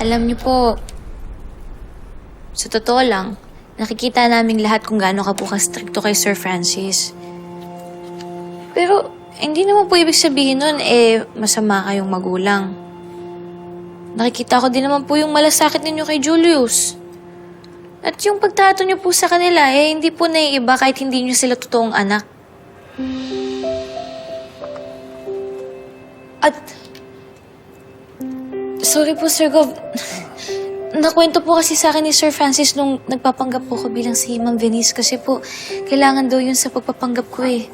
Alam niyo po, sa totoo lang, nakikita namin lahat kung gaano ka po ka-stricto kay Sir Francis. Pero, hindi naman po ibig sabihin nun, eh, masama kayong magulang. Nakikita ko din naman po yung malasakit ninyo kay Julius. At yung pagtato niyo po sa kanila, eh, hindi po naiiba kahit hindi niyo sila totoong anak. At, sorry po, Sir Gov. Nakwento po kasi sa akin ni Sir Francis nung nagpapanggap po ko bilang si Ma'am Venice kasi po, kailangan daw yun sa pagpapanggap ko eh.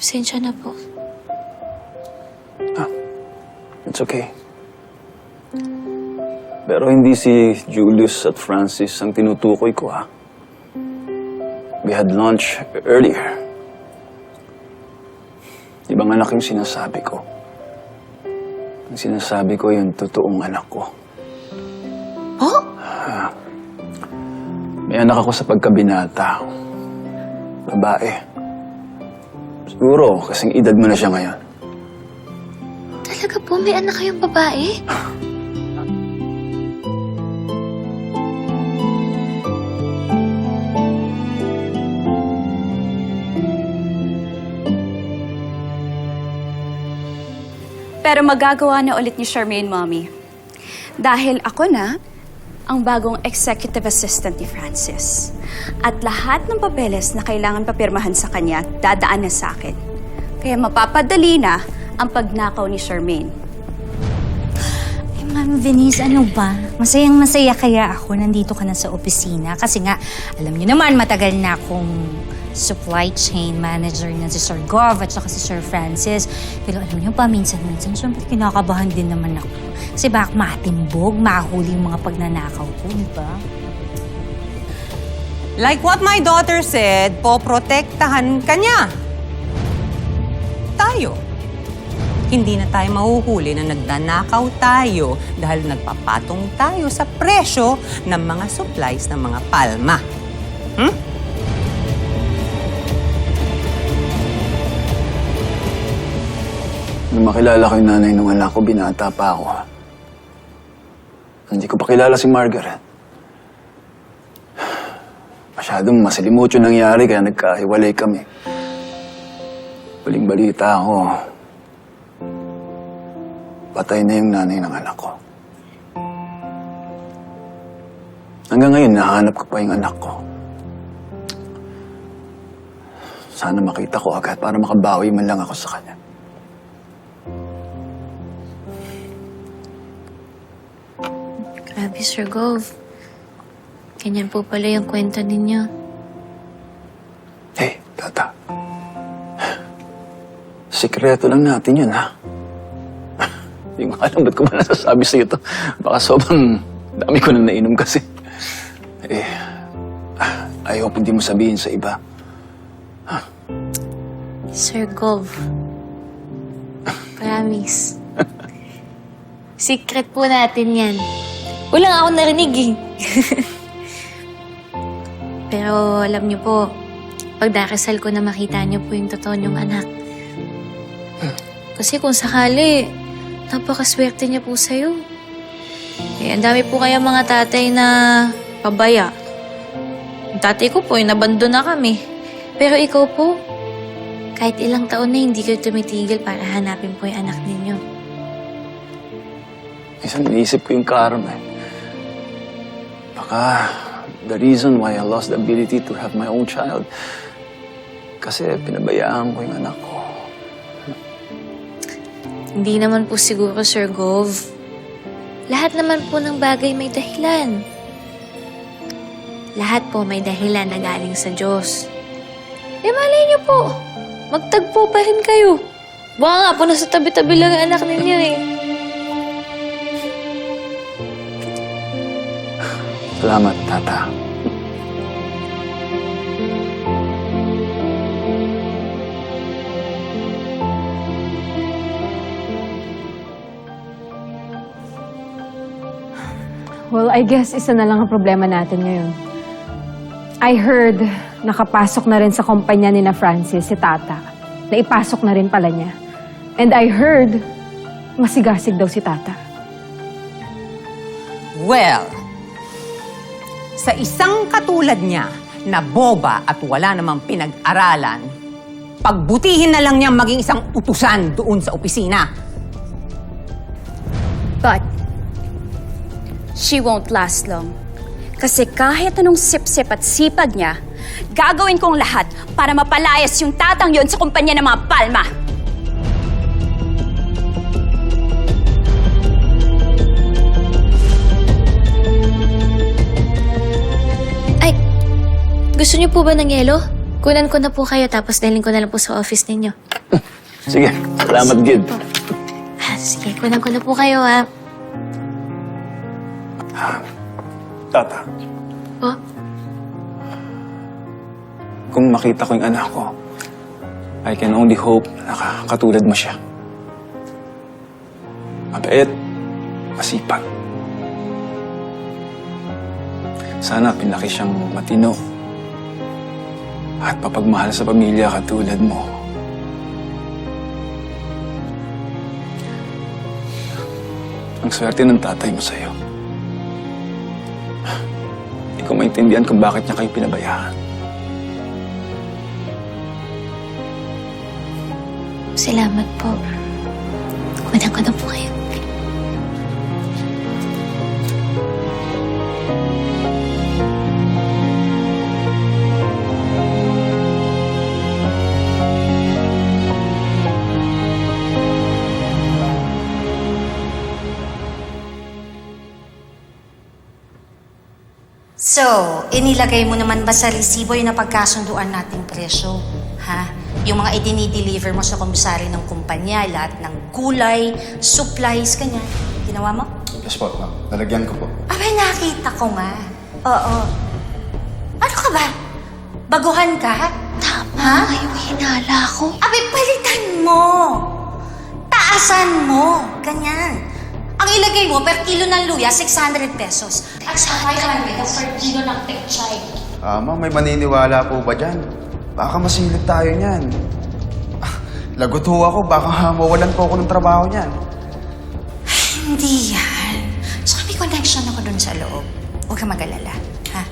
Pasensya na po. It's okay. Pero hindi si Julius at Francis ang tinutukoy ko, ha? We had lunch earlier. Ibang anak yung sinasabi ko. Ang sinasabi ko yung totoong anak ko. Oh? May anak ako sa pagkabinata. Babae. Siguro, kasing edad mo na siya ngayon. Talaga po, may anak kayong babae? Pero magagawa na ulit ni Charmaine, Mommy. Dahil ako na ang bagong executive assistant ni Francis. At lahat ng papeles na kailangan papirmahan sa kanya, dadaan na sa akin. Kaya mapapadali na ang pagnakaw ni Charmaine. Eh, Ma'am Venice, ano ba? Masayang masaya kaya ako nandito ka na sa opisina. Kasi nga, alam niyo naman, matagal na akong supply chain manager na si Sir Gov at saka si Sir Francis. Pero alam niyo, paminsan-minsan, syempre kinakabahan din naman ako. Kasi baka matimbog, mahuli yung mga pagnanakaw ko, di ba? Like what my daughter said, poprotektahan ka niya. Tayo. Hindi na tayo mahuhuli na nagdanakaw tayo dahil nagpapatong tayo sa presyo ng mga supplies ng mga palma. Hmm? Nung makilala ko yung nanay ng anak ko, binata pa ako. Hindi ko pa kilala si Margaret. Masyadong masalimuot yung nangyari kaya nagkahiwalay kami. Huling balita ako, patay na yung nanay ng anak ko. Hanggang ngayon, nahanap ko pa yung anak ko. Sana makita ko agad para makabawi man lang ako sa kanya. Grabe, Sir Gov. Ganyan po pala yung kwento ninyo. Hey, tata. Sikreto lang natin yun, ha? Hindi ko alam ba't ko ba nasasabi sa'yo to. Baka sobrang dami ko na nainom kasi. Eh, I hope hindi mo sabihin sa iba. Sir Gov. Promise. Secret po natin yan. Wala nga ako narinig eh. Pero alam niyo po, pagdarasal ko na makita niyo po yung totoo niyong anak. Kasi kung sakali, napakaswerte niya po sa'yo. Eh, ang dami po kaya mga tatay na pabaya. Ang tatay ko po, inabando na kami. Pero ikaw po, kahit ilang taon na hindi kayo tumitigil para hanapin po yung anak ninyo. Isang iniisip ko yung karma. eh. Baka the reason why I lost the ability to have my own child kasi pinabayaan ko yung anak ko. Hindi naman po siguro, Sir Gov. Lahat naman po ng bagay may dahilan. Lahat po may dahilan na galing sa Diyos. Eh, malay niyo po, magtagpo pa rin kayo. Baka nga po nasa tabi-tabi lang ang anak ninyo eh. Salamat, tata. Well, I guess isa na lang ang problema natin ngayon. I heard nakapasok na rin sa kumpanya ni na Francis si Tata. Naipasok na rin pala niya. And I heard masigasig daw si Tata. Well, sa isang katulad niya na boba at wala namang pinag-aralan, pagbutihin na lang niyang maging isang utusan doon sa opisina. But, she won't last long. Kasi kahit anong sip-sip at sipag niya, gagawin kong lahat para mapalayas yung tatang yon sa kumpanya ng mga palma. Gusto niyo po ba ng yelo? Kunan ko na po kayo tapos dalhin ko na lang po sa office ninyo. Sige, salamat, Gid. Ah, sige, kunan ko na po kayo ha. Tata, Po? kung makita ko yung anak ko, I can only hope na nakakatulad mo siya. Mabait, masipag. Sana pinaki siyang matino at papagmahal sa pamilya katulad mo. Ang swerte ng tatay mo sa'yo. Hindi ko maintindihan kung bakit niya kayo pinabayaan. Salamat po. Kunan ko na So, inilagay mo naman ba sa resibo yung napagkasunduan nating presyo? Ha? Yung mga idini-deliver mo sa komisary ng kumpanya, lahat ng gulay, supplies, kanya. Ginawa mo? Yes po, ma'am. Nalagyan ko po. Abay, nakita ko nga. Oo. Ano ka ba? Baguhan ka? Tama Ha? yung hinala ko. Abay, palitan mo. Taasan mo. Ganyan. Ang ilagay mo, per kilo ng luya, 600 pesos. At sa 500 ang per kilo ng tekchay. Ah, ma'am, may maniniwala po ba dyan? Baka masilip tayo niyan. Ah, Lagot ho ako, baka mawalan po ako ng trabaho niyan. Hindi yan. Saka may connection ako dun sa loob. Huwag ka mag-alala, ha?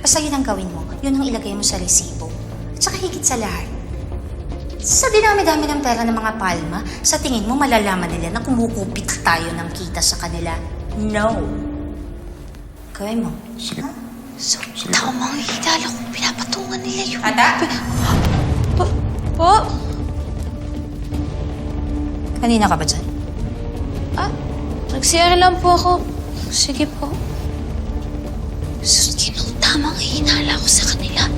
Basta yun ang gawin mo. Yun ang ilagay mo sa resibo. At saka higit sa lahat. Sa dinami-dami ng pera ng mga palma, sa tingin mo malalaman nila na kumukupit tayo ng kita sa kanila. No. Gawin mo. Sige. So, tama ang hinala ko. Pinapatungan nila yun. Ata? Po? Po? Kanina ka ba dyan? Ah, nagsiyara lang po ako. Sige po. Sus, Ginong, tama ang hinala ko sa kanila.